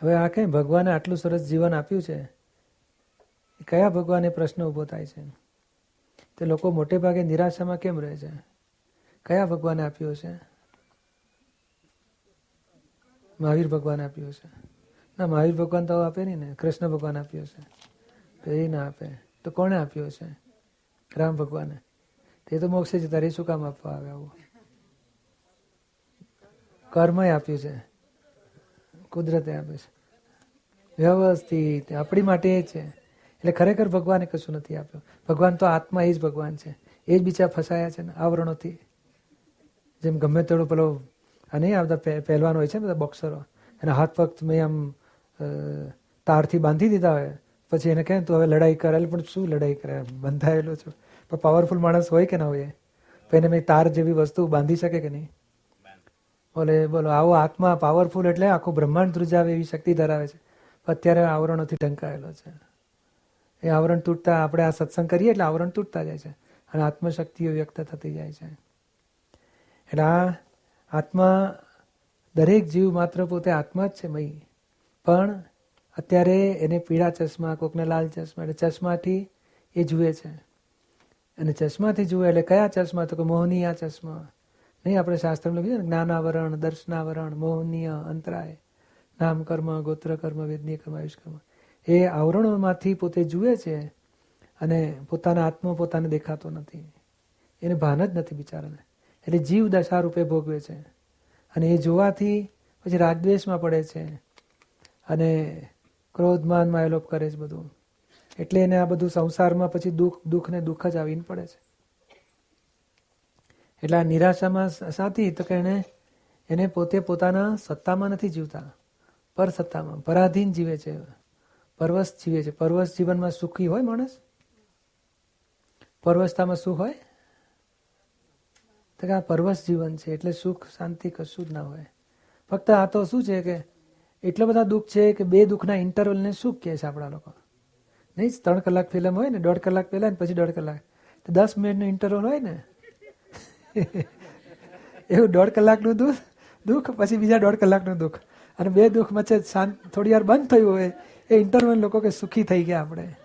હવે આ કઈ ભગવાને આટલું સરસ જીવન આપ્યું છે? કયા ભગવાને પ્રશ્ન ઊભો થાય છે? તે લોકો મોટે ભાગે નિરાશામાં કેમ રહે છે? કયા ભગવાને આપ્યો છે? મહાવીર ભગવાન આપ્યો છે. ના, મહાવીર ભગવાન તો આપે નહીં ને. કૃષ્ણ ભગવાન આપ્યો છે. એ ના આપે. તો કોણે આપ્યો છે? રામ ભગવાને. તે તો મોક્ષે જતા રહી. શું કામ આપવા આવે આવું કર્મય આપ્યું છે. કુદરતે આપે છે. વ્યવસ્થિત, આપણી માટે એ છે. એટલે ખરેખર ભગવાને કશું નથી આપ્યું. ભગવાન તો આત્મા એ જ ભગવાન છે. એ જ બીજા ફસાયા છે ને આવરણોથી. જેમ ગમે તેડો પેલો નહીં આ બધા પહેલવાન હોય છે ને બધા બોક્સરો. એના હાથ પગ મેં આમ તારથી બાંધી દીધા હોય. પછી એને કહે, તું હવે લડાઈ કરે પણ શું લડાઈ કરે? બંધાયેલો છું. પણ પાવરફુલ માણસ હોય કે ના હોય તો એને મેં તાર જેવી વસ્તુ બાંધી શકે કે નહીં? બોલે, બોલો, આવો આત્મા પાવરફુલ એટલે આખું બ્રહ્માંડ ધ્રુજાવે એવી શક્તિ ધરાવે છે. અત્યારે આવરણોથી ઢંકાયેલો છે. એ આવરણ તૂટતા આપણે આ સત્સંગ કરીએ એટલે આવરણ તૂટતા જાય છે અને આત્મશક્તિઓ વ્યક્ત થતી જાય છે. એટલે આ આત્મા દરેક જીવ માત્ર પોતે આત્મા જ છે મય. પણ અત્યારે એને પીળા ચશ્મા, કોકને લાલ ચશ્મા, એટલે ચશ્માથી એ જુએ છે. અને ચશ્માથી જુએ એટલે કયા ચશ્મા? તો કે આ ચશ્મા. નહીં, આપણે શાસ્ત્રમાં લખ્યું છે જ્ઞાનાવરણ, દર્શનાવરણ, મોહનીય, અંતરાય નામ કર્મ ગોત્ર કર્મ વેદનીય કર્મ આયુષ કર્મ એ આવરણોમાંથી પોતે જુએ છે અને પોતાના આત્મા પોતાને દેખાતો નથી. એને ભાન જ નથી બિચારાને. એટલે જીવ દશા રૂપે ભોગવે છે. અને એ જોવાથી પછી રાગદ્વેષમાં પડે છે. અને ક્રોધમાનમાં એલોપ કરે છે બધું. એટલે એને આ બધું સંસારમાં પછી દુઃખ દુઃખ ને દુઃખ જ આવીને પડે છે. એટલે આ નિરાશામાં સાથી તો કે એને એને પોતે પોતાના સત્તામાં નથી જીવતા. પર સત્તામાં પરાધીન જીવે છે. પરવશ જીવે છે. પરવશ જીવનમાં સુખી હોય માણસ? પરવશતામાં સુખ હોય? તો કે આ પરવશ જીવન છે, એટલે સુખ શાંતિ કશું જ ના હોય. ફક્ત આ તો શું છે કે, એટલા બધા દુઃખ છે કે બે દુઃખના ઇન્ટરવલને સુખ કહે છે આપણા લોકો? નહીં ત્રણ કલાક ફિલ્મ હોય ને, દોઢ કલાક પહેલા ને પછી દોઢ કલાક. તો દસ મિનિટનો ઇન્ટરવલ હોય ને એવું દોઢ કલાકનું દુઃખ? દુઃખ, પછી બીજા દોઢ કલાકનું દુઃખ. અને બે દુઃખ વચ્ચે શાંત, થોડી વાર બંધ થયું હોય, એ ઇન્ટરવલ લોકો કે સુખી થઈ ગયા આપણે.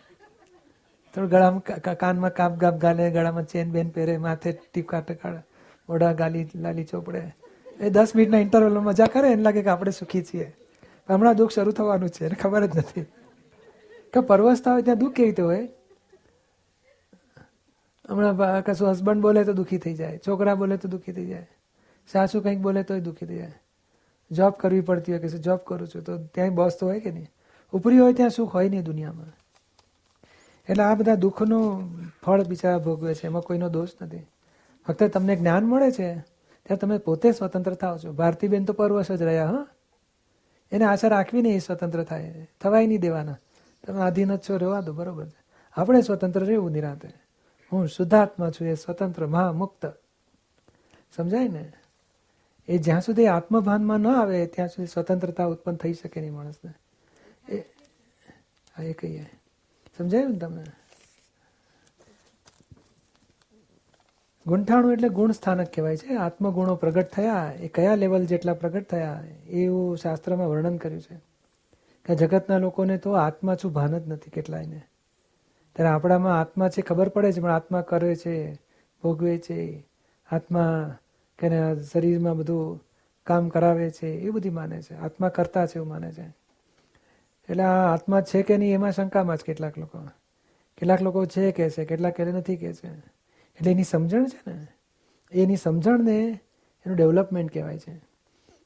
થોડું ગળામાં કાનમાં કાપ ગાપ ગાલે, ગળામાં ચેન બેન પહેરે, માથે ટીપકા ટકાડ મોઢા ગાલી, લાલી ચોપડે. એ દસ મિનિટના ઇન્ટરવલ મજા કરે એને લાગે કે આપણે સુખી છીએ. હમણાં દુઃખ શરૂ થવાનું છે, એને ખબર જ નથી. કે પરવસતા હોય ત્યાં દુઃખ કેવી રીતે હોય? હમણાં કશું હસબન્ડ બોલે તો દુઃખી થઈ જાય, છોકરા બોલે તો દુઃખી થઈ જાય, સાસુ કંઈક બોલે તોય દુઃખી થઈ જાય. જોબ કરવી પડતી હોય કે જોબ કરું છું, તો ત્યાં બોસ તો હોય કે નહીં? ઉપરી હોય ત્યાં સુખ હોય નહીં દુનિયામાં. એટલે આ બધા દુઃખનું ફળ બિચારા ભોગવે છે, એમાં કોઈનો દોષ નથી. ફક્ત તમને જ્ઞાન મળે છે, ત્યારે તમે પોતે સ્વતંત્ર થાવ છો. ભારતીબેન તો પરવશ જ રહ્યા, હા? એને આશા રાખવી નહીં સ્વતંત્ર થાય થવાય નહીં દેવાના. તમે આધીન જ છો, રહેવા દો, બરોબર છે. આપણે સ્વતંત્ર રહેવું નિરાતે. હું શુદ્ધાત્મા છું, એ સ્વતંત્ર મહામુક્ત. સમજાય ને? એ જ્યાં સુધી આત્મભાનમાં ન આવે, ત્યાં સુધી સ્વતંત્રતા ઉત્પન્ન થઈ શકે નહીં માણસને. એ હા, એ કહીએ. સમજાયું ને તમને? ગુંઠાણું એટલે ગુણ સ્થાનક કહેવાય છે. આત્મગુણો પ્રગટ થયા, એ કયા લેવલ જેટલા પ્રગટ થયા, એવું શાસ્ત્રમાં વર્ણન કર્યું છે. કે જગતના લોકોને તો આત્મા છું ભાન જ નથી કેટલાયને. ત્યારે આપણામાં આત્મા છે, ખબર પડે છે, પણ આત્મા કરે છે, ભોગવે છે, આત્મા કે શરીરમાં બધું કામ કરાવે છે, એ બધી માને છે, આત્મા કરતા છે એવું માને છે. એટલે આ આત્મા છે કે નહીં, એમાં શંકામાં જ કેટલાક લોકો. કેટલાક લોકો છે કે છે, કેટલાક કે નથી કે છે. એટલે એની સમજણ છે ને, એની સમજણને એનું ડેવલપમેન્ટ કહેવાય છે.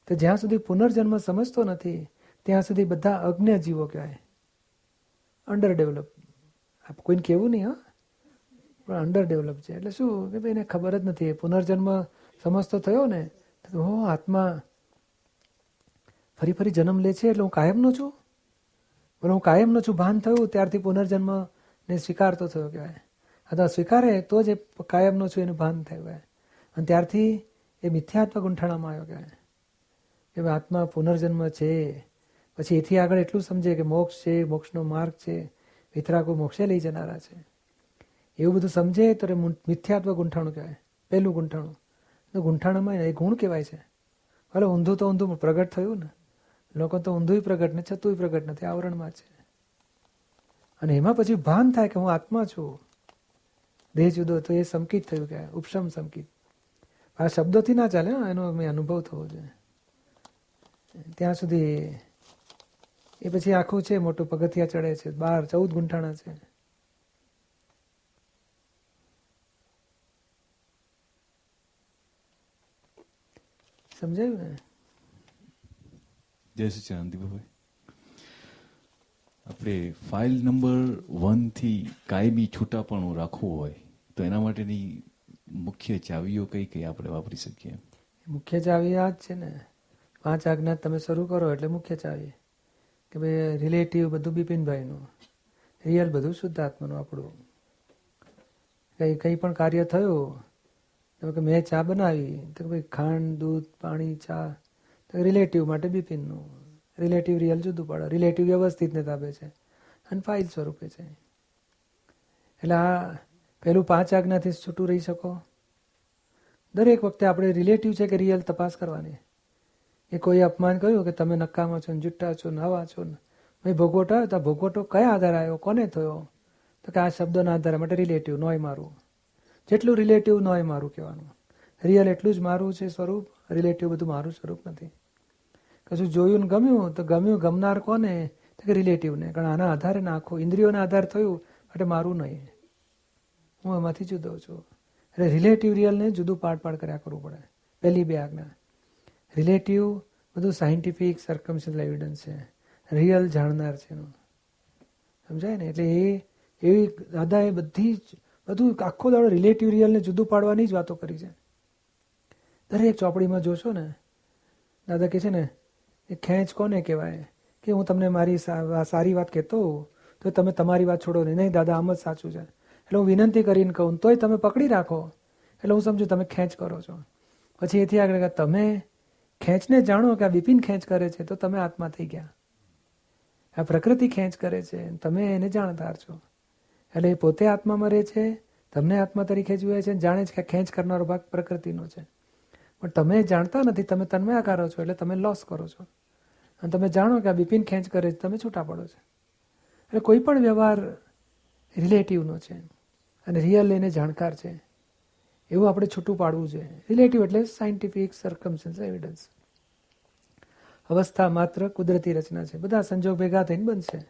તો જ્યાં સુધી પુનર્જન્મ સમજતો નથી, ત્યાં સુધી બધા અજ્ઞ જીવો કહેવાય. અંડર ડેવલપ કોઈને કહેવું નહીં, હા. પણ અંડર ડેવલપ છે. એટલે શું? કે ભાઈ એને ખબર જ નથી. પુનર્જન્મ સમજતો થયો ને, તો હો આત્મા ફરી ફરી જન્મ લે છે એટલે હું કાયમનો છું? બોલો, હું કાયમનો છું, ભાન થયું, ત્યારથી પુનર્જન્મને સ્વીકારતો થયો, કહેવાય. અથવા સ્વીકારે, તો જ એ કાયમનો છું, એનું ભાન થયું હોય અને ત્યારથી એ મિથ્યાત્મક ગુંઠાણામાં આવ્યો, કહેવાય. કે આત્મા પુનર્જન્મ છે. પછી એથી આગળ એટલું સમજે કે મોક્ષ છે, મોક્ષનો માર્ગ છે. વિતરાકો મોક્ષે લઈ જનારા છે એવું બધું સમજે તો એ મિથ્યાત્વ ગૂંઠાણું કહેવાય પહેલું ગૂંઠાણું તો એ ગુણ કહેવાય છે ભલે ઊંધું તો ઊંધું પ્રગટ થયું ને લોકો તો ઊંધું પ્રગટ ને છતું પ્રગટ નથી આવરણમાં છે અને એમાં પછી ભાન થાય કે હું આત્મા છું દેહ જુદો તો એ સંકિત થયું કે ઉપશમ સંકિત આ શબ્દોથી ના ચાલે એનો મેં અનુભવ થવો જોઈએ ત્યાં સુધી એ પછી આખું છે મોટું પગથિયા ચડે છે બાર ચૌદ ગુંઠાણા છે. સમજાયું ને? જય શ્રી દીપકભાઈ આપણે ફાઇલ નંબર વનથી કાયમી છૂટાપણું રાખવું હોય તો એના માટેની મુખ્ય ચાવીઓ કઈ કઈ આપણે વાપરી શકીએ? મુખ્ય ચાવી આ જ છે ને. પાંચ આજ્ઞા તમે શરૂ કરો એટલે મુખ્ય ચાવી. કે ભાઈ રિલેટિવ બધું બિપિનભાઈનું રિયલ બધું શુદ્ધાત્માનું આપણું. કંઈ કંઈ પણ કાર્ય થયું તો કે મેં ચા બનાવી, તો કે ભાઈ ખાંડ, દૂધ, પાણી, ચા, તો રિલેટિવ માટે બિપિનનું. રિલેટિવ રિયલ જુદું પડે રિલેટિવ વ્યવસ્થિતને તાબે છે. અને ફાઇલ સ્વરૂપે છે. એટલે આ પેલું પાંચ આજ્ઞાથી છૂટું રહી શકો. દરેક વખતે આપણે રિલેટિવ છે કે રિયલ તપાસ કરવાની. એ કોઈ અપમાન કર્યું કે તમે નકામા છો ને જુઠ્ઠા છો ને હવા છો ને? ભાઈ, ભોગવટો આવ્યો તો ભોગવટો કયા આધારે આવ્યો? કોને થયો? તો કે આ શબ્દના આધારે માટે રિલેટિવ નોય મારું જેટલું રિલેટિવ નોય મારું કહેવાનું. રિયલ એટલું જ મારું છે સ્વરૂપ. રિલેટિવ બધું મારું સ્વરૂપ નથી. કશું જોયું ને ગમ્યું? તો ગમ્યું ગમનાર કોને? તો કે રિલેટિવને કારણ આના આધારે નાખો ઇન્દ્રિયોના આધાર થયું, માટે મારું નહીં. હું એમાંથી જુદો છું. એટલે રિલેટિવ રિયલને જુદું પાડ પાડ કર્યા કરવું પડે. પહેલી બે આજ્ઞા. રિલેટિવ, બધું સાયન્ટિફિક સર્કમસ્ટન્શિયલ એવિડન્સ છે. રિયલ જાણનાર છે એનું. સમજાય ને? એટલે એ, એવી દાદાએ બધી જ, બધું આખો દાડો રિલેટિવ રિયલને જુદું પાડવાની જ વાતો કરી છે. દરેક ચોપડીમાં જોશો ને, દાદા કહે છે ને, એ ખેંચ કોને કહેવાય? કે હું તમને મારી સારી વાત કહેતો તો તમે તમારી વાત છોડો નહીં. નહીં, દાદા, આમ જ સાચું છે. એટલે હું વિનંતી કરીને કહું તોય તમે પકડી રાખો. એટલે હું સમજુ તમે ખેંચ કરો છો. પછી એથી આગળ તમે ખેંચને જાણો કે આ બિપિન ખેંચ કરે છે, તો તમે આત્મા થઈ ગયા. આ પ્રકૃતિ ખેંચ કરે છે, તમે એને જાણતા છો. એટલે એ પોતે આત્મામાં રહે છે, તમને આત્મા તરીકે જુએ છે જાણે છે કે ખેંચ કરનારો ભાગ પ્રકૃતિનો છે. પણ તમે જાણતા નથી, તમે તન્મયાકારો છો, એટલે તમે લોસ કરો છો. અને તમે જાણો કે આ બિપિન ખેંચ કરે છે, તમે છૂટા પડો છો. એટલે કોઈ પણ વ્યવહાર રિલેટિવનો છે અને રિયલ એને જાણકાર છે. એવું આપણે છૂટું પાડવું જોઈએ. રિલેટિવ એટલે સાયન્ટિફિક સરકમસન્સ એવિડન્સ અવસ્થા માત્ર કુદરતી રચના છે. બધા સંજોગ ભેગા થઈને બનશે.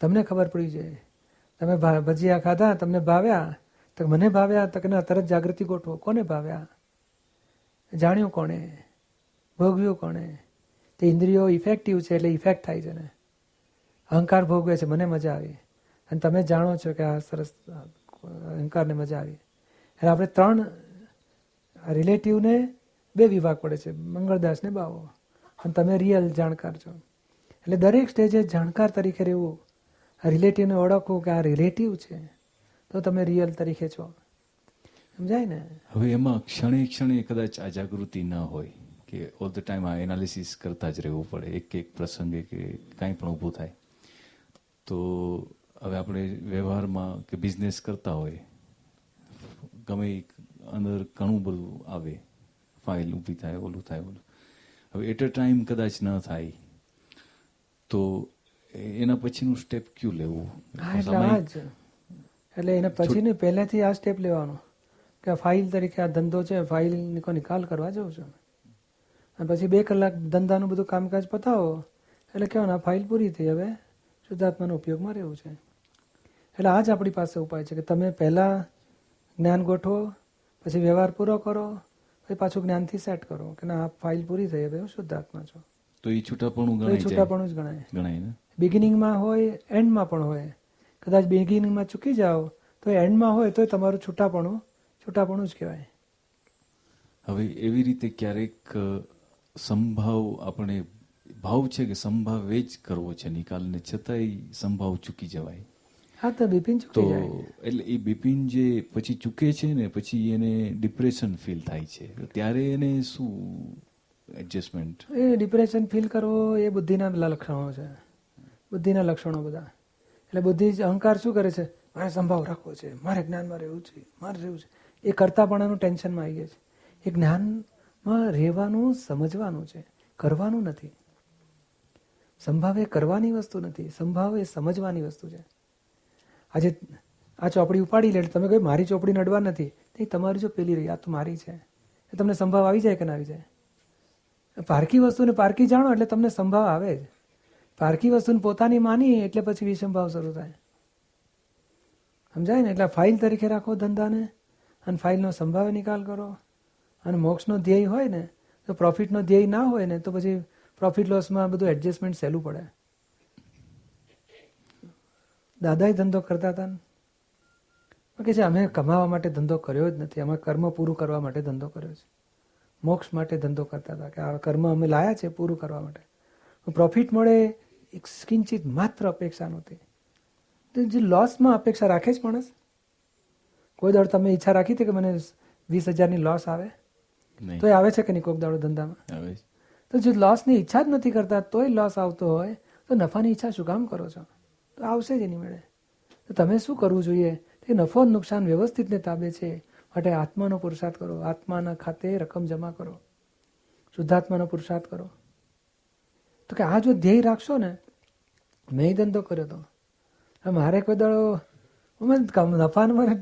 તમને ખબર પડી જાય. તમે ભજીયા ખાધા, તમને ભાવ્યા. તો મને ભાવ્યા તો કે તરત જાગૃતિ ગોઠવો. કોને ભાવ્યા? જાણ્યું કોણે? ભોગવ્યું કોણે? તે ઇન્દ્રિયો ઇફેક્ટિવ છે એટલે ઇફેક્ટ થાય છે ને અહંકાર ભોગવે છે. મને મજા આવી. અને તમે જાણો છો કે આ સરસ, અહંકારને મજા આવી. એટલે આપણે ત્રણ રિલેટિવને બે વિભાગ પડે છે, મંગળદાસને બાવો. અને તમે રિયલ જાણકાર છો. એટલે દરેક સ્ટેજે જાણકાર તરીકે રહેવું, રિલેટિવને ઓળખવું કે આ રિલેટિવ છે, તો તમે રિયલ તરીકે છો. સમજાય ને? હવે એમાં ક્ષણે ક્ષણે કદાચ આ જાગૃતિ ન હોય કે ઓલ ધ ટાઈમ આ એનાલિસિસ કરતા જ રહેવું પડે, એક એક પ્રસંગે કે કાંઈ પણ ઊભું થાય. તો હવે આપણે વ્યવહારમાં કે બિઝનેસ કરતા હોય ગમે અંદર ઘણું બધું આવે. ફાઇલ ઊભી થાય ઓલું થાય ઓલું. હવે એટ અ ટાઈમ કદાચ ન થાય તો એના પછીનું સ્ટેપ ક્યુ લેવું? એટલે એના પછીને પહેલેથી આ સ્ટેપ લેવાનો. કે ફાઇલ તરીકે આ ધંધો છે ફાઇલ ફાઇલનો નિકાલ કરવા જવું છું. અને પછી બે કલાક ધંધાનું બધું કામકાજ પતાવો. એટલે કહેવાનું આ ફાઇલ પૂરી થઈ હવે શુદ્ધાત્માનો ઉપયોગમાં રહેવું છે. એટલે આ જ આપણી પાસે ઉપાય છે કે તમે પહેલાં જ્ઞાન ગોઠવો પછી વ્યવહાર પૂરો કરો પછી પાછું જ્ઞાનથી સેટ કરો કે ના આ ફાઇલ પૂરી થઈ હવે હું શુદ્ધાત્મા છું. તો એ છૂટાપણું ગણાય છૂટાપણું જ ગણાય. ગણાય બિગિનિંગમાં હોય એન્ડમાં પણ હોય. કદાચ બિગિનિંગમાં ચૂકી જાઓ તો એન્ડમાં હોય તો તમારું છૂટાપણું છૂટાપણું જ કહેવાય. હવે એવી રીતે ક્યારેક સંભાવ આપણે ભાવ છે કે સંભાવ જ કરવો છે નિકાલને છતાંય સંભાવ ચૂકી જવાય. હા તો બિપિન ચૂકી જાય. એટલે એ બિપિન જે પછી ચૂકે છે ને પછી એને ડિપ્રેશન ફીલ થાય છે. ત્યારે એને શું એડજસ્ટમેન્ટ એ ડિપ્રેશન ફીલ કરવો એ બુદ્ધિના લક્ષણો છે. બુદ્ધિના લક્ષણો બધા. એટલે બુદ્ધિ અહંકાર શું કરે છે? મારે સંભાવ રાખવો છે. મારે જ્ઞાનમાં રહેવું છે. મારે રહેવું છે. એ કરતાપણાનું ટેન્શનમાં આવી ગયા છે. એ જ્ઞાનમાં રહેવાનું સમજવાનું છે. કરવાનું નથી. સંભાવ એ કરવાની વસ્તુ નથી. સંભાવ એ સમજવાની વસ્તુ છે. આજે આ ચોપડી ઉપાડી લે એટલે તમે કહ્યું મારી ચોપડી નડવા નથી. તે તમારી જો પેલી રહી, આ તો મારી છે. એ તમને સંભાવ આવી જાય કે ના આવી જાય? પારકી વસ્તુને પારકી જાણો એટલે તમને સંભાવ આવે જ. પારકી વસ્તુને પોતાની માની એટલે પછી વિષમભાવ શરૂ થાય. સમજાય ને? એટલે ફાઇલ તરીકે રાખો ધંધાને અને ફાઇલનો સંભાવે નિકાલ કરો. અને મોક્ષનો ધ્યેય હોય ને, તો પ્રોફિટનો ધ્યેય ના હોય ને, તો પછી પ્રોફિટ લોસમાં બધું એડજસ્ટમેન્ટ સહેલું પડે. દાદાએ ધંધો કરતા હતા ને? કે છે અમે કમાવા માટે ધંધો કર્યો જ નથી. અમે કર્મ પૂરું કરવા માટે ધંધો કર્યો છે. મોક્ષ માટે ધંધો કરતા હતા. કે આ કર્મ અમે લાયા છે પૂરું કરવા માટે. પ્રોફિટ મળે એક કિંચિત માત્ર અપેક્ષા નહોતી તો જે લોસમાં અપેક્ષા રાખે જ માણસ? કોઈ દાડો તમે ઈચ્છા રાખી હતી કે મને વીસ હજારની લોસ આવે? તો એ આવે છે કે નહીં કોઈક દાડો ધંધામાં? તો જો લોસની ઈચ્છા જ નથી કરતા તોય લોસ આવતો હોય તો નફાની ઈચ્છા શું કામ કરો છો? તો આવશે જ એની મેળે. તો તમે શું કરવું જોઈએ? તે નફો નુકસાન વ્યવસ્થિતને તાબે છે. માટે આત્માનો પુરુષાર્થ કરો. આત્માના ખાતે રકમ જમા કરો. શુદ્ધાત્માનો પુરુષાર્થ કરો. તો કે આ જો ધ્યેય રાખશો ને, મેં ધંધો કર્યો હતો મારે કોઈ દાડો નફાનો મને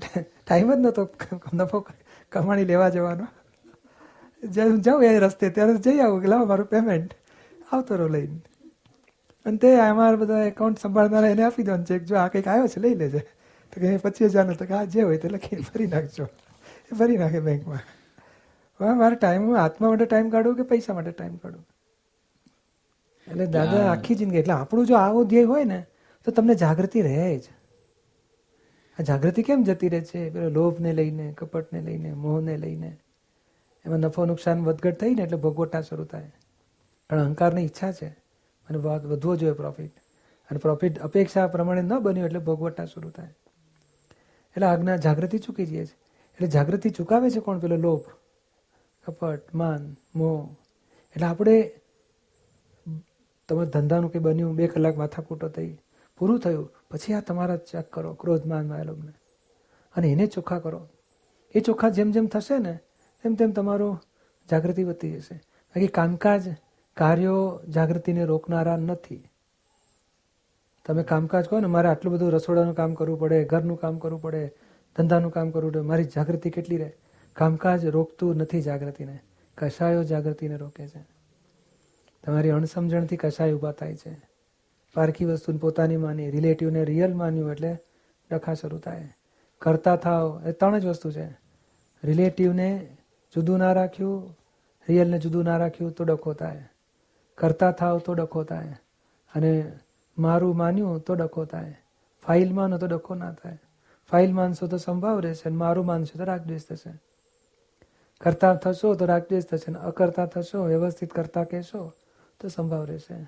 ટાઈમ જ નહોતો નફો કમાણી લેવા જવાનો. જાઉં એ રસ્તે, ત્યારે જઈ આવું કે લાવો મારું પેમેન્ટ આવતો રહો લઈને. અને તે અમારા બધા એકાઉન્ટ સંભાળનારા એને આપી દો ચેક જો આ કંઈક આવ્યો છે લઈ લેજે. તો કે પચીસ હજારનો તો કે આ જે હોય તે લખીને ભરી નાખજો. એ ભરી નાખે બેંકમાં. હવે મારે ટાઈમ હું આત્મા માટે ટાઈમ કાઢું કે પૈસા માટે ટાઈમ કાઢું? એટલે દાદા આખી જિંદગી એટલે આપણું જો આવો ધ્યેય હોય ને તો તમને જાગૃતિ રહે જ. આ જાગૃતિ કેમ જતી રહે છે? પેલો લોભને લઈને કપટને લઈને મોહને લઈને. એમાં નફો નુકસાન વધઘટ થઈ ને એટલે ભોગવટા શરૂ થાય. પણ અહંકારની ઈચ્છા છે. અને વધવો જોઈએ પ્રોફિટ અને પ્રોફિટ અપેક્ષા પ્રમાણે ન બન્યું એટલે ભોગવટા શરૂ થાય. એટલે આજ્ઞા જાગૃતિ ચૂકી જઈએ છે એટલે જાગૃતિ ચૂકાવે છે કોણ? પેલો લોભ કપટ માન, મોહ. એટલે આપણે તમારા ધંધાનું કંઈ બન્યું, બે કલાક માથાકૂટો થઈ, પૂરું થયું, પછી આ તમારા ચેક કરો, ક્રોધ, માન માયલોભને અને એને ચોખ્ખા કરો. એ ચોખ્ખા જેમ જેમ થશે ને, તેમ તેમ તમારું જાગૃતિ વધતી જશે. બાકી કામકાજ કાર્યો જાગૃતિને રોકનારા નથી. તમે કામકાજ કહો ને, મારે આટલું બધું રસોડાનું કામ કરવું પડે, ઘરનું કામ કરવું પડે, ધંધાનું કામ કરવું પડે, મારી જાગૃતિ કેટલી રહે? કામકાજ રોકતું નથી જાગૃતિને. કશાયો જાગૃતિને રોકે છે. તમારી અણસમજણથી કશાય ઊભા થાય છે. પારખી વસ્તુને પોતાની માની, રિલેટિવને રિયલ માન્યું એટલે ડખા શરૂ થાય. કરતા થાવ એ ત્રણ જ વસ્તુ છે. રિલેટિવને જુદું ના રાખ્યું, રિયલને જુદું ના રાખ્યું તો ડખો થાય. કરતા થાવ તો ડખો થાય. અને મારું માન્યું તો ડખો થાય. ફાઇલ માનો તો ડખો ના થાય. ફાઇલ માનશો તો સંભાવ રહેશે અને મારું માનશો તો રાગદ્વેષ થશે. કરતા થશો તો રાગદ્વેષ થશે ને અકર્તા થશો, વ્યવસ્થિત કરતા કહેશો તો સંભાવ રહેશે.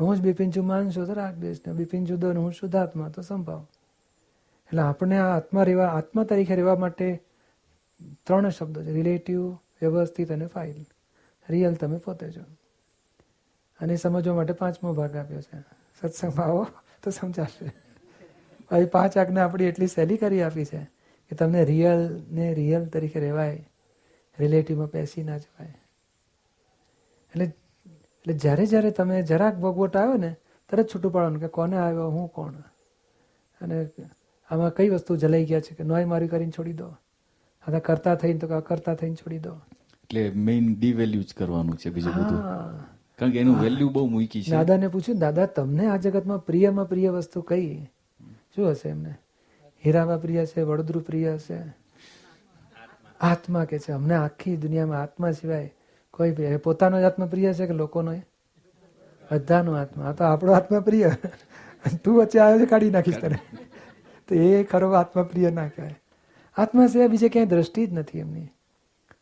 હું જ બિપિનજુ માનશો તો રાગદ્વેષ ને બિપિન જુદો ને હું શુદ્ધાત્મા તો સંભાવ. એટલે આપણે આ આત્મા રહેવા, આત્મા તરીકે રહેવા માટે ત્રણ શબ્દો છે. રિલેટિવ, વ્યવસ્થિત અને ફાઇલ. રિયલ તમે પોતે છો. અને સમજવા માટે પાંચમો ભાગ આપ્યો છે. સત્સંગમાં આવો તો સમજાશે. હવે પાંચ આજ્ઞા આપણી એટલી સહેલી કરી આપી છે કે તમને રિયલ ને રિયલ તરીકે રહેવાય. રિલેટિવમાં પેસી ના જવાય. એટલે એટલે જ્યારે જ્યારે તમે જરાક ભોગવટ આવ્યો ને તરત છૂટું પાડવાનું કે કોને આવ્યો હું કોણ? અને આમાં કઈ વસ્તુ જલાઈ ગયા છે કે નોય મારી કરીને છોડી દો? આ કરતા થઈને તો કરતા થઈને છોડી દો. એટલે મેઇન ડીવેલ્યુ જ કરવાનું છે બીજું બધું. હા. કારણ કે એનું વેલ્યુ બહુ મૂકી છે. દાદાને પૂછ્યું, દાદા, તમને આ જગતમાં પ્રિયમાં પ્રિય વસ્તુ કઈ? શું હશે એમને? હીરામાં પ્રિય છે વડોદરું પ્રિય હશે? આત્મા કે છે? અમને આખી દુનિયામાં આત્મા સિવાય કોઈ પોતાનો જ આત્મા પ્રિય છે કે લોકોનો બધાનો આત્મા. આ તો આપણો આત્મા પ્રિય. તું વચ્ચે આવ્યો છે, કાઢી નાખીશ તને. તો એ ખરો આત્મા પ્રિય ના કહેવાય. આત્મા સિવાય બીજે ક્યાંય દ્રષ્ટિ જ નથી એમની.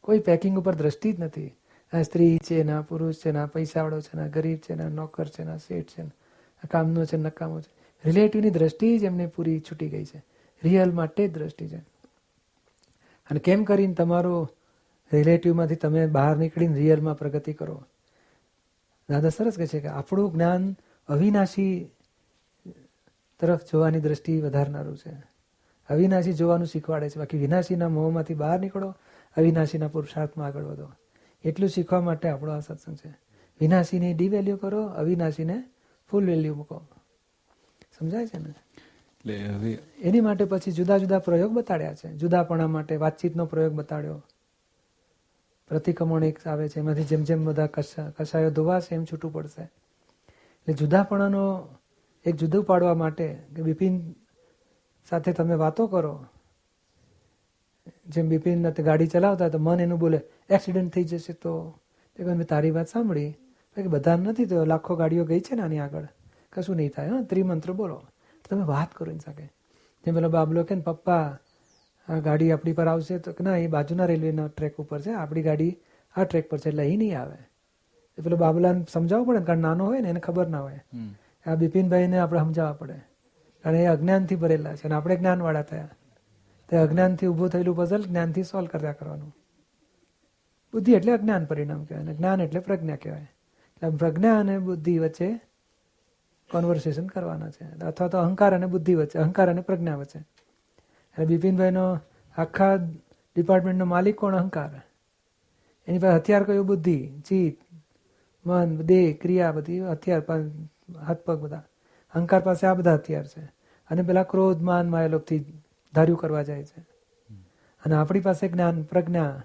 કોઈ પેકિંગ ઉપર દ્રષ્ટિ જ નથી. આ સ્ત્રી છે ના પુરુષ છે ના પૈસાવાળો છે ના ગરીબ છે ના નોકર છે ના શેઠ છે આ કામનો છે નકામો છે. રિલેટિવની દ્રષ્ટિ જ એમને પૂરી છૂટી ગઈ છે. રિયલ માટે જ દ્રષ્ટિ છે. અને કેમ કરીને તમારો રિલેટિવમાંથી તમે બહાર નીકળીને રિયલમાં પ્રગતિ કરો? દાદા સરસ કહે છે કે આપણું જ્ઞાન અવિનાશી તરફ જોવાની દ્રષ્ટિ વધારનારું છે. અવિનાશી જોવાનું શીખવાડે છે. બાકી વિનાશીના મોહમાંથી બહાર નીકળો, અવિનાશીના પુરુષાર્થમાં આગળ વધો. એટલું શીખવા માટે આપણો આ સત્સંગ છે. વિનાશીને ડીવેલ્યુ કરો અવિનાશીને ફૂલ વેલ્યુ મૂકો. સમજાય છે ને? એટલે હવે એની માટે પછી જુદા જુદા પ્રયોગ બતાડ્યા છે. જુદાપણા માટે વાતચીતનો પ્રયોગ બતાડ્યો. પ્રતિક્રમણ એક આવે છે એમાંથી જેમ જેમ બધા કસાયો ધોવાશે એમ છૂટું પડશે. એટલે જુદાપણાનો એક જુદું પાડવા માટે કે બિપિન સાથે તમે વાતો કરો જેમ બિપિન તે ગાડી ચલાવતા તો મન એનું બોલે એક્સિડન્ટ થઈ જશે તો. તે કહે, મેં તારી વાત સાંભળી. બધા નથી તો લાખો ગાડીઓ ગઈ છે ને આની આગળ. કશું નહીં થાય હા ત્રિમંત્ર બોલો. તમે વાત કરો એની સાથે. જેમ પેલો બાબલો કે પપ્પા આ ગાડી આપણી પર આવશે. તો ના એ બાજુના રેલવેના ટ્રેક ઉપર છે આપણી ગાડી આ ટ્રેક પર છે એટલે અહીં નહીં આવે. એ પેલો બાબલાને સમજાવવું પડે કારણ નાનો હોય ને એને ખબર ના હોય. આ બિપિનભાઈને આપણે સમજાવવા પડે. કારણ એ અજ્ઞાનથી ભરેલા છે અને આપણે જ્ઞાનવાળા થયા. તે અજ્ઞાનથી ઊભું થયેલું પઝલ જ્ઞાનથી સોલ્વ કર્યા કરવાનું. બુદ્ધિ એટલે અજ્ઞાન પરિણામ કહેવાય અને જ્ઞાન એટલે પ્રજ્ઞા કહેવાય. એટલે પ્રજ્ઞા અને બુદ્ધિ વચ્ચે કોન્વર્સેશન કરવાના છે. અથવા તો અહંકાર અને બુદ્ધિ વચ્ચે, અહંકાર અને પ્રજ્ઞા વચ્ચે. એટલે બિપિનભાઈનો આખા ડિપાર્ટમેન્ટનો માલિક કોણ? અહંકાર. એની પાસે હથિયાર કયું? બુદ્ધિ ચિત્ત મન, દેહ, ક્રિયા બધી હથિયાર હાથ પગ બધા. અહંકાર પાસે આ બધા હથિયાર છે. અને પેલા ક્રોધ, માન માયાલોભથી ધાર્યું કરવા જાય છે. અને આપણી પાસે જ્ઞાન, પ્રજ્ઞા.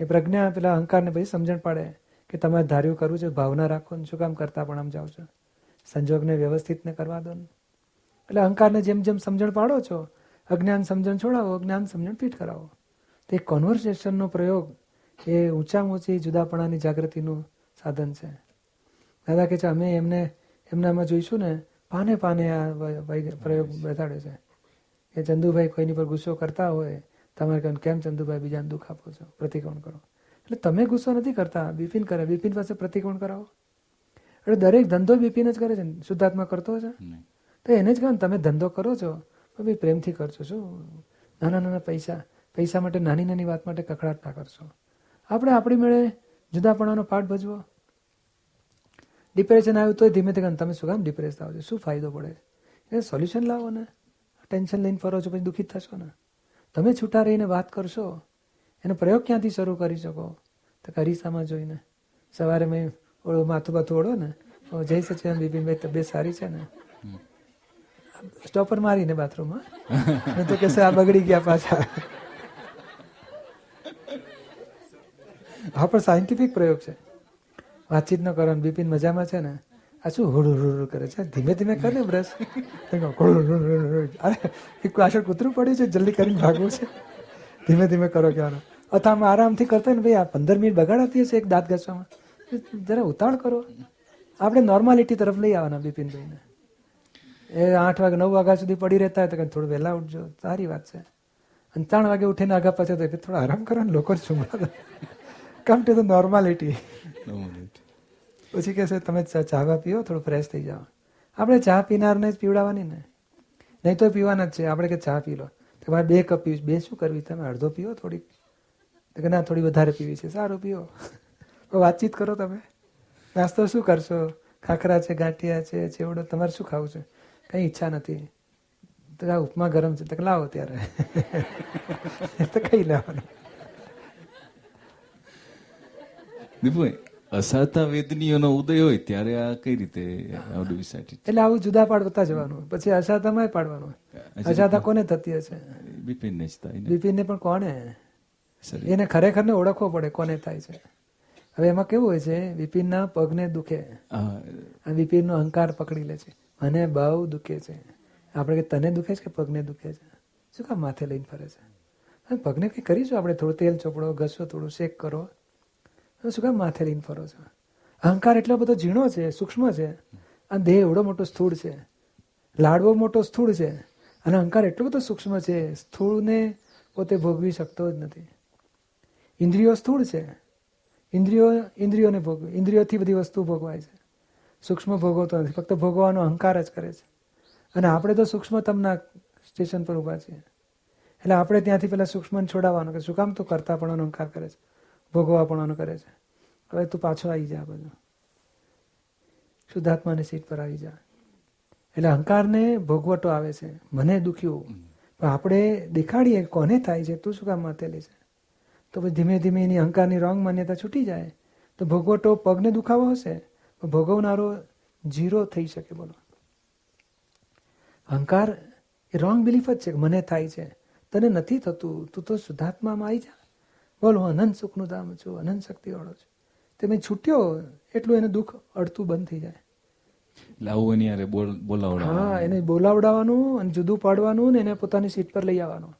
એ પ્રજ્ઞા પેલા અહંકારને પછી સમજણ પડે કે તમારે ધાર્યું કરવું છે, ભાવના રાખો ને શું કામ કરતા પણ આમ જાઓ છો? સંજોગને વ્યવસ્થિતને કરવા દો ને. એટલે અહંકારને જેમ જેમ સમજણ પાડો છો, અજ્ઞાન સમજણ છોડાવો જ્ઞાન સમજણ ફીટ કરાવો. તો એ કોન્વર્સેશનનો પ્રયોગ એ ઊંચામાં ઊંચી જુદાપણાની જાગૃતિનું સાધન છે. દાદા કે છે, અમે એમને, એમનામાં જોઈશું ને, પાને પાને આ પ્રયોગ બેસાડ્યો છે. કે ચંદુભાઈ કોઈની પર ગુસ્સો કરતા હોય તમારે કહ્યું કેમ ચંદુભાઈ બીજાને દુઃખ આપો છો? પ્રતિક્રમણ કરો. એટલે તમે ગુસ્સો નથી કરતા બિપિન કરે. બિપિન પાસે પ્રતિક્રમણ કરાવો. એટલે દરેક ધંધો બિપિન જ કરે છે શુદ્ધાત્મા કરતો છે તો એને જ કહો તમે ધંધો કરો છો તો ભાઈ પ્રેમથી કરજો શું? નાના નાના પૈસા પૈસા માટે નાની નાની વાત માટે કકડાટ ના કરશો. આપણે આપણી મેળે જુદાપણાનો પાઠ ભજવો. ડિપ્રેશન આવ્યું તો ધીમે ધીમે તમે શું કામ ડિપ્રેસ થાવ છો? શું ફાયદો પડે એ સોલ્યુશન લાવો ને. ટેન્શન લઈને ફરો છો, પછી દુઃખી થશો ને. તમે છૂટા રહીને વાત કરશો, એનો પ્રયોગ ક્યાંથી શરૂ કરી શકો? તો કરીસામાં જોઈને. સવારે મેં ઓળો માથું બાથું ઓળો ને જય સચિદાન બિપિનભાઈ તબિયત સારી છે ને. સ્ટોપર મારીને બાથરૂમમાં. તો કહેશે, આ બગડી ગયા પાછા. હા, પણ સાયન્ટિફિક પ્રયોગ છે. વાતચીત ન કરો બિપિન મજામાં છે ને. આ શું હુડ હુડ કરે છે? ધીમે ધીમે કરે ને બ્રશ. અરે, એક પાછળ કૂતરું પડ્યું છે, જલ્દી કરીને ભાગવું છે. ધીમે ધીમે કરો કહેવાનું. અથવા આમ આરામથી કરતા ને ભાઈ, આ પંદર મિનિટ બગાડાતી હશે એક દાંત ઘસવામાં. જરા ઉતાવળ કરો. આપણે નોર્માલિટી તરફ લઈ આવવાના બિપિનભાઈને. એ આઠ વાગે, નવ વાગ્યા સુધી પડી રહેતા હોય તો કંઈ થોડું વહેલા ઉઠજો. સારી વાત છે. અને ત્રણ વાગે ઉઠીને આગા પાછા તો થોડો આરામ કરો ને લોકો શું કમ ટુ ધ નોર્માલિટી. પછી કહેશે તમે ચા ચાવા પીઓ, થોડું ફ્રેશ થઈ જાઓ. આપણે ચા પીનારને જ પીવડાવવાની ને? નહીં તો પીવાના જ છે. આપણે કે ચા પી લો. તમારે બે કપ પીવી બે શું કરવી? તમે અડધો પીવો થોડીક? ના, થોડી વધારે પીવી છે. સારું પીવો વાતચીત કરો તમે. નાસ્તો શું કરશો? ખાખરા છે, ગાંઠિયા છે, ચેવડો? તમારે શું ખાવું છે? કંઈ ઈચ્છા નથી. તો આ ઉપમા ગરમ છે. તો લાવો ત્યારે. તો કઈ લેવાનું દીપુભાઈ અસાતા વેદનીઓનો ઉદય હોય ત્યારે આ કઈ રીતે હાઉ ડુ ડિસાઇડ એટલે આવું જુદા પાડતા જવાનું પછી અસાધામાં પાડવાનું અસાતા કોને થતી હશે? બિપિન ને જ થાય ને. બિપિનને પણ કોને એને ખરેખર ને ઓળખવો પડે કોને થાય છે. હવે એમાં કેવું હોય છે વિપિનના પગને દુખે. આ વિપિનનો અહંકાર પકડી લે છે. મને બહુ દુખે છે. આપણે કે તને દુખે છે કે પગને દુખે છે? શું કામ માથે લઈને ફરે છે? પગને કંઈ કરીશું આપણે? થોડું તેલ ચોપડો ઘસો થોડું શેક કરો. હવે શું કામ માથે લઈને ફરો છો? અહંકાર એટલો બધો ઝીણો છે, સૂક્ષ્મ છે, અને દેહ એવડો મોટો સ્થૂળ છે. લાડવો મોટો સ્થૂળ છે, અને અહંકાર એટલો બધો સૂક્ષ્મ છે, સ્થૂળને પોતે ભોગવી શકતો જ નથી. ઇન્દ્રિયો સ્થૂળ છે. ઇન્દ્રિયો, ઇન્દ્રિયોને ભોગ, ઇન્દ્રિયોથી બધી વસ્તુ ભોગવાય છે. સૂક્ષ્મ ભોગવતો નથી, ફક્ત ભોગવવાનો અહંકાર જ કરે છે. અને આપણે તો સૂક્ષ્મતમના સ્ટેશન પર ઊભા છીએ. એટલે આપણે ત્યાંથી પહેલાં સૂક્ષ્મને છોડાવવાનો કે શું કામ તો કરતા પણ અહંકાર કરે છે? ભોગવાપણાનો કરે છે. હવે તું પાછો આવી જા બધું. શુદ્ધાત્માની સીટ પર આવી જા. એટલે અહંકારને ભોગવટો આવે છે. મને દુખ્યું. પણ આપણે દેખાડીએ કોને થાય છે તું શું કામ માતેલી છે? તો પછી ધીમે ધીમે એની અહંકારની રોંગ માન્યતા છૂટી જાય. તો ભોગવટો પગને દુખાવો હશે પણ ભોગવનારો ઝીરો થઈ શકે બોલો. અહંકાર એ રોંગ બિલીફ જ છે મને થાય છે. તને નથી થતું. તું તો શુદ્ધાત્મામાં આવી જા. બોલ હું અનંત સુખનું ધામ છું અનંત શક્તિવાળો છું. તે મેં છૂટ્યો એટલું એને દુઃખ અડતું બંધ થઈ જાય. એની યારે બોલાવડા હા એને બોલાવડાવવાનું અને જુદું પાડવાનું ને એને પોતાની સીટ પર લઈ આવવાનું.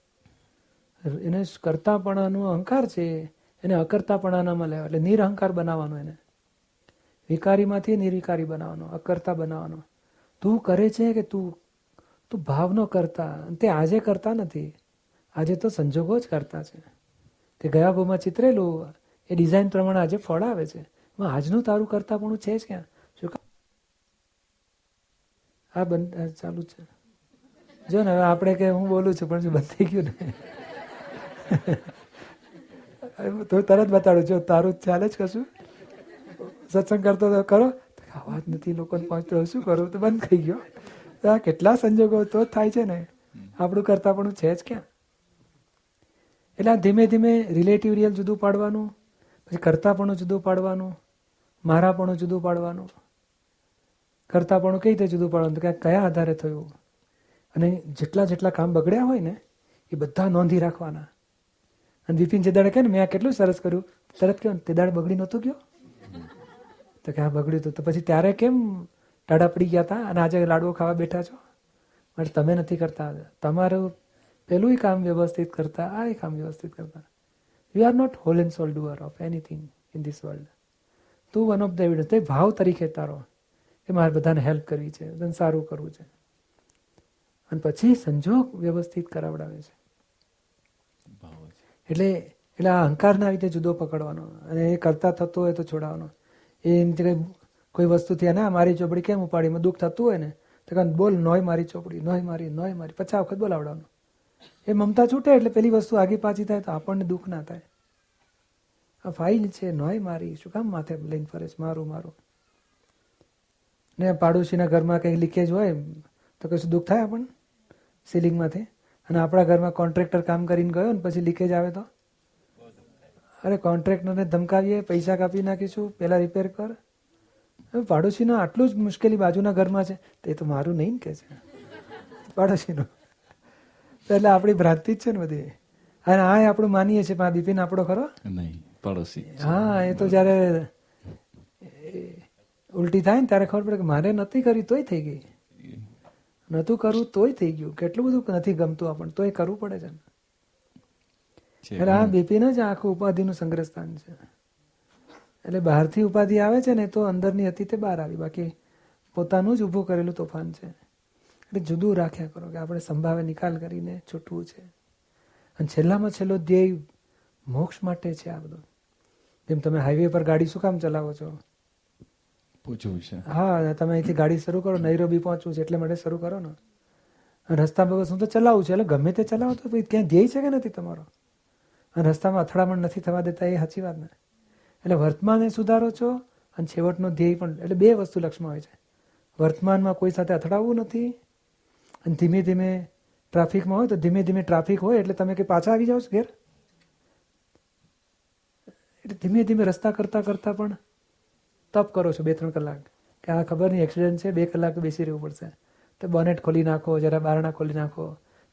એને કરતાપણાનો અહંકાર છે એને અકર્તાપણાનામાં લેવા એટલે નિરહંકાર બનાવવાનો એને. વિકારીમાંથી નિર્વિકારી બનાવવાનો અકર્તા બનાવવાનો. તું કરે છે કે તું તું ભાવનો કરતા? અને તે આજે કરતા નથી. આજે તો સંજોગો જ કરતા છે. તે ગયા ભાવમાં ચિતરેલું એ ડિઝાઇન પ્રમાણે આજે ફળ આવે છે. એમાં આજનું તારું કરતાપણું છે જ ક્યાં? શું? આ બંધ ચાલુ છે. જો ને હવે આપણે કે હું બોલું છું પણ બંધ થઈ ગયું ને? તો તરત બતાડું જો તારું ચાલે જ કશું? સત્સંગ કરતો તો કરો. અવાજ નથી લોકોને પહોંચતો શું કરું? તો બંધ થઈ ગયો. કેટલા સંજોગો તો જ થાય છે ને. આપણું કરતા પણ છે જ ક્યાં? એટલે આ ધીમે ધીમે રિલેટિવ રિયલ જુદું પાડવાનું, પછી કરતાપણું જુદું પાડવાનું, મારાપણું જુદું પાડવાનું. કરતાપણું કઈ રીતે જુદું પાડવાનું? તો કે કયા આધારે થયું? અને જેટલા જેટલા કામ બગડ્યા હોય ને, એ બધા નોંધી રાખવાના. અને વિપિન જે દાડે કહે ને, મેં આ કેટલું સરસ કર્યું. તરત કહ્યું તે દાડે બગડી નહોતું ગયો? તો કે આ બગડ્યું હતું તો પછી ત્યારે કેમ ટાઢા પડી ગયા હતા અને આજે લાડવો ખાવા બેઠા છો? માટે તમે નથી કરતા. તમારું પેલું કામ વ્યવસ્થિત કરતા આ કામ વ્યવસ્થિત કરતા. You are not whole and sole doer of anything in this world તું વન ઓફ ધ એવિડન્સ તે ભાવ તરીકે તારો. કે મારે બધાને હેલ્પ કરવી છે બધાને સારું કરવું છે. અને પછી સંજોગ વ્યવસ્થિત કરાવડાવે છે. એટલે એટલે આ અહંકારને આવી રીતે જુદો પકડવાનો. અને એ કરતા થતો હોય તો છોડાવવાનો. એ કોઈ વસ્તુ થયા ના મારી ચોપડી કેમ ઉપાડી દુઃખ થતું હોય ને? તો બોલ નોય મારી ચોપડી નોય મારી નોય મારી. પચાસ વખત બોલાવડાવવાનું. એ મમતા છૂટે એટલે પેલી વસ્તુ આગી પાછી થાય તો આપણને દુઃખ ના થાય. આ ફાઇલ છે, નોય મારી. શું કામ માથે લઈને ફરે છે? મારું મારું. ને પાડોશીના ઘરમાં કંઈ લીકેજ હોય, તો કશું દુઃખ થાય આપણને? સિલિંગમાંથી? અને આપણા ઘરમાં કોન્ટ્રાક્ટર કામ કરીને ગયો ને પછી લીકેજ આવે તો? અરે કોન્ટ્રાક્ટરને ધમકાવીએ, પૈસા કાપી નાખીશું, પહેલાં રિપેર કર. હવે પાડોશીનો આટલું જ મુશ્કેલી બાજુના ઘરમાં છે, તે તો મારું નહીં કે છે. પાડોશીનું. એટલે આપણી ભ્રાંતિ જ છે ને બધી. અને આ આપણું માનીએ છીએ પણ બિપિન આપણો ખરો? નહીં પડોશી. હા એ તો જ્યારે ઉલટી થાય ને ત્યારે ખબર પડે કે મારે નથી કરી તોય થઈ ગઈ. નતું કરવું તોય થઈ ગયું. કેટલું બધું નથી ગમતું આપણને તોય કરવું પડે છે એટલે આ બિપિન જ આખું ઉપાધિનું સંગ્રહસ્થાન છે. એટલે બહારથી ઉપાધિ આવે છે ને તો અંદરની હતી તે બહાર આવી. બાકી પોતાનું જ ઊભું કરેલું તોફાન છે. એટલે જુદું રાખ્યા કરો કે આપણે સંભાવે નિકાલ કરીને છૂટવું છે. અને છેલ્લામાં છેલ્લો ધ્યેય મોક્ષ માટે છે આ બધું. જેમ તમે હાઈવે પર ગાડી શું કામ ચલાવો છો? પૂછવું છે હા તમે અહીંથી ગાડી શરૂ કરો નૈરોબી પહોંચવું છે એટલે માટે શરૂ કરો ને. અને રસ્તા બસ હું તો ચલાવું છું એટલે ગમે તે ચલાવો તો પછી ક્યાં ધ્યેય છે કે નથી તમારો? અને રસ્તામાં અથડામણ નથી થવા દેતા એ સાચી વાત ને. એટલે વર્તમાને સુધારો છો અને છેવટનો ધ્યેય પણ એટલે બે વસ્તુ લક્ષમાં હોય છે. વર્તમાનમાં કોઈ સાથે અથડાવવું નથી અને ધીમે ધીમે ટ્રાફિકમાં હોય તો ધીમે ધીમે ટ્રાફિક હોય એટલે તમે કે પાછા આવી જાઓ છો ઘેર? એટલે ધીમે ધીમે રસ્તા કરતા કરતા પણ તપ કરો છો બે ત્રણ કલાક. કે આ ખબર નહીં એક્સિડન્ટ છે બે કલાક બેસી રહેવું પડશે. તો બોનેટ ખોલી નાખો જરા બારણા ખોલી નાખો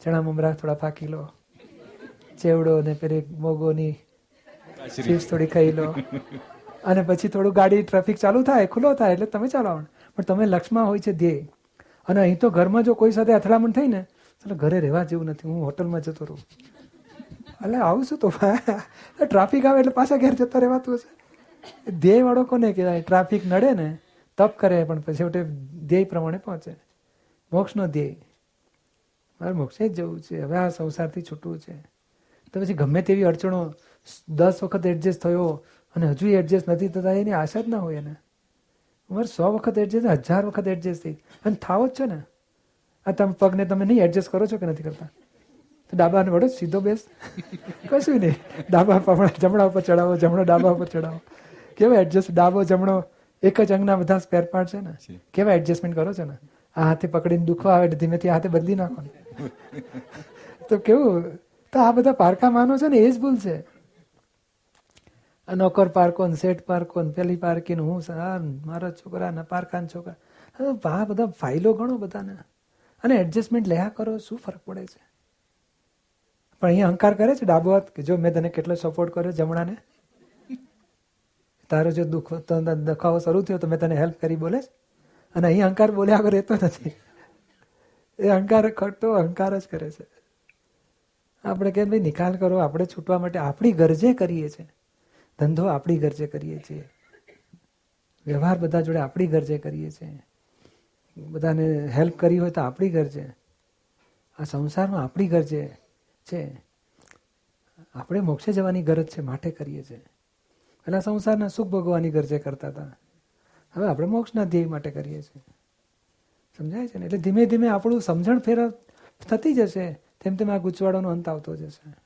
ચણા મમરા થોડા ફાંકી લો ચેવડો ને પેલી મોગોની ચીપ્સ થોડી ખાઈ લો. અને પછી થોડું ગાડી ટ્રાફિક ચાલુ થાય ખુલ્લો થાય એટલે તમે ચાલો પણ તમે લક્ષમાં હોય છે ધ્યેય. અને અહીં તો ઘરમાં જો કોઈ સાથે અથડામણ થઈ ને, એટલે ઘરે રહેવા જેવું નથી. હું હોટલમાં જતો રહું. એટલે આવું શું તો ટ્રાફિક આવે એટલે પાછા ઘેર જતા રહેવાતું હશે. ધ્યેય વાળો કોને કહેવાય? ટ્રાફિક નડે ને, તપ કરે પણ પછી છેવટે ધ્યેય પ્રમાણે પહોંચે. મોક્ષનો ધ્યેય. મારે મોક્ષે જ જવું છે. હવે આ સંસારથી છૂટવું છે. તો પછી ગમે તેવી અડચણો દસ વખત એડજસ્ટ થયો અને હજુ એડજસ્ટ નથી થતા, એની આશા જ ના હોય એને. મારે સો વખત એડજસ્ટ હજાર વખત એડજસ્ટ થઈ. અને થાવ જ છે ને. આ તમે પગને તમે નહીં એડજસ્ટ કરો છો કે નથી કરતા? તો ડાબાને વડો સીધો બેસ. કશું નહીં. ડાબા પમણા જમણા ઉપર ચડાવો જમણો ડાબા ઉપર ચડાવો. કેવા એડજસ્ટ ડાબો જમણો એક જ અંગના બધા સ્પેર પાર્ટ છે ને? કેવા એડજસ્ટમેન્ટ કરો છો ને? આ હાથે પકડીને દુખો આવે એટલે ધીમેથી હાથે બદલી નાખો ને. તો કેવું? તો આ બધા પારકા માનો છે ને એ જ ભૂલ છે. નોકર પારકો ને શેઠ પારકો ને પેલી પારકી ને હું આ મારા છોકરા ના પારકા ના છોકરા. આ બધા ફાઇલો ગણો બધાને. અને એડજસ્ટમેન્ટ લયા કરો, શું ફરક પડે છે? પણ અહીંયા અહંકાર કરે છે ડાબો હાથ કે જો મેં તને કેટલો સપોર્ટ કર્યો જમણાને? તારો જો દુઃખ દખાવો શરૂ થયો તો મેં તને હેલ્પ કરી બોલે અને અહીં અહંકાર બોલ્યા વગર રહેતો નથી. એ અહંકાર ખટતો અહંકાર જ કરે છે. આપણે કેમ ભાઈ નિકાલ કરો, આપણે છૂટવા માટે આપણી ગરજે કરીએ છીએ. ધંધો આપણી ગરજે કરીએ છીએ. વ્યવહાર બધા જોડે આપણી ગરજે કરીએ છીએ. બધાને હેલ્પ કરી હોય તો આપણી ગરજે આ સંસારમાં આપણી ગરજે છે. આપણે મોક્ષે જવાની ગરજ છે, માટે કરીએ છીએ. પહેલાં સંસારના સુખ ભોગવવાની ગરજે કરતા હતા. હવે આપણે મોક્ષના ધ્યેય માટે કરીએ છીએ. સમજાય છે ને? એટલે ધીમે ધીમે આપણું સમજણ ફેર થતી જશે, તેમ તેમ આ ગૂંચવાડોનો અંત આવતો જશે.